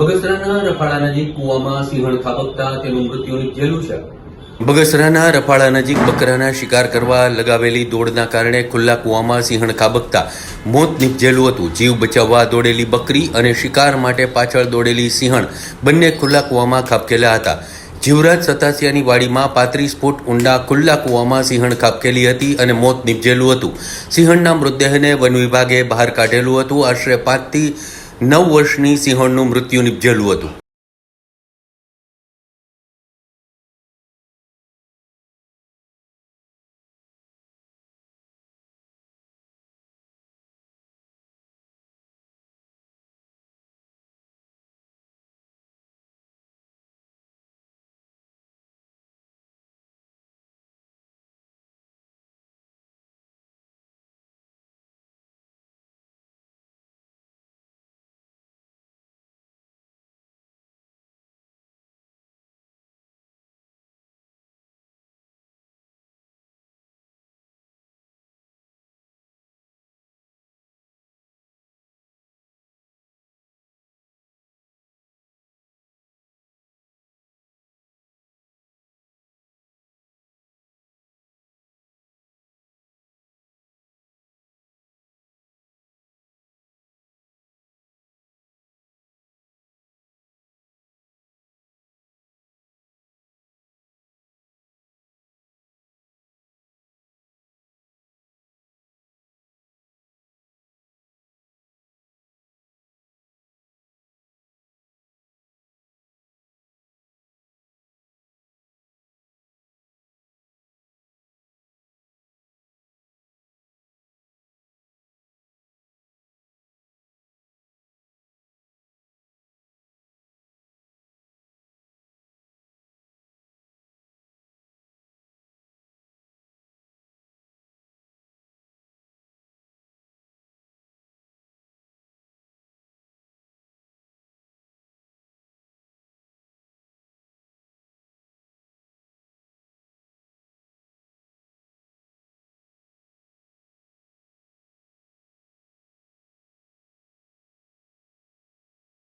બગસરાના રફાળા નજીક કુવામાં સિંહણ ખાબકતા તેનું મૃત્યુ નીપજેલું છે. બગસરાના રફાળા નજીક બકરાના શિકાર કરવા લગાવેલી દોડના કારણે ખુલ્લા કૂવામાં સિંહણ ખાબકતા. મોત નીપજેલું હતું. જીવ બચાવવા દોડેલી બકરી અને શિકાર માટે પાછળ દોડેલી સિંહણ બંને ખુલ્લા કૂવામાં ખાબકેલા હતા. જીવરાજ સતાસિયાની વાડીમાં પાંત્રીસ ફૂટ ઊંડા ખુલ્લા કૂવામાં સિંહણ ખાબકેલી હતી અને મોત નીપજેલું હતું. સિંહણના મૃતદેહને વન વિભાગે બહાર કાઢેલું હતું. આશરે પાંચથી નવ વર્ષની સિંહણનું મૃત્યુ નિપજેલું હતું.